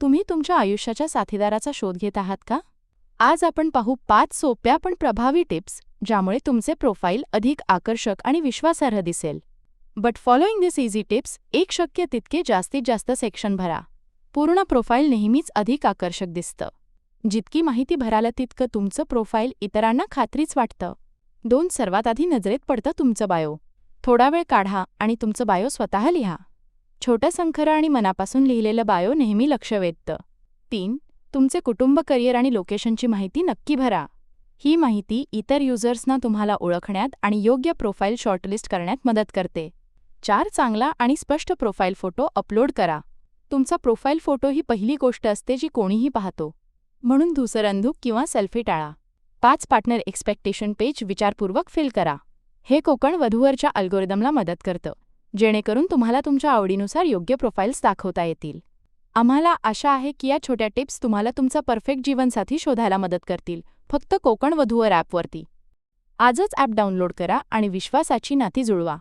तुम्ही तुमच्या आयुष्याच्या साथीदाराचा शोध घेत आहात का? आज आपण पाहू पाच सोप्या पण प्रभावी टिप्स ज्यामुळे तुमचे प्रोफाईल अधिक आकर्षक आणि विश्वासार्ह दिसेल. But following this easy tips एक शक्य तितके जास्तीत जास्त सेक्शन भरा. पूर्ण प्रोफाईल नेहमीच अधिक आकर्षक दिसतं. जितकी माहिती भराल तितकं तुमचं प्रोफाईल इतरांना खात्रीच वाटतं. दोन सर्वात आधी नजरेत पडतं तुमचं बायो थोडा वेळ काढा आणि तुमचं बायो स्वतः लिहा. छोटं संखरं आणि मनापासून लिहिलेलं बायो नेहमी लक्ष वेधतं तीन तुमचे कुटुंब करिअर आणि लोकेशनची माहिती नक्की भरा. ही माहिती इतर युजर्सना तुम्हाला ओळखण्यात आणि योग्य प्रोफाईल शॉर्टलिस्ट करण्यात मदत करते. चार चांगला आणि स्पष्ट प्रोफाईल फोटो अपलोड करा. तुमचा प्रोफाईल फोटो ही पहिली गोष्ट असते जी कोणीही पाहतो. म्हणून धुसरंधूक किंवा सेल्फी टाळा. पाच पार्टनर एक्सपेक्टेशन पेज विचारपूर्वक फिल करा. हे कोकण वधूवरच्या अल्गोरिदमला मदत करतं. जेणेकरून तुम्हाला तुमच्या आवडीनुसार योग्य प्रोफाईल्स दाखवता येतील. आम्हाला आशा आहे की या छोट्या टिप्स तुम्हाला तुमचा परफेक्ट जीवनसाथी शोधायला मदत करतील. फक्त कोकण वधूवर ॲपवरती आजच ॲप डाउनलोड करा आणि विश्वासाची नाती जुळवा.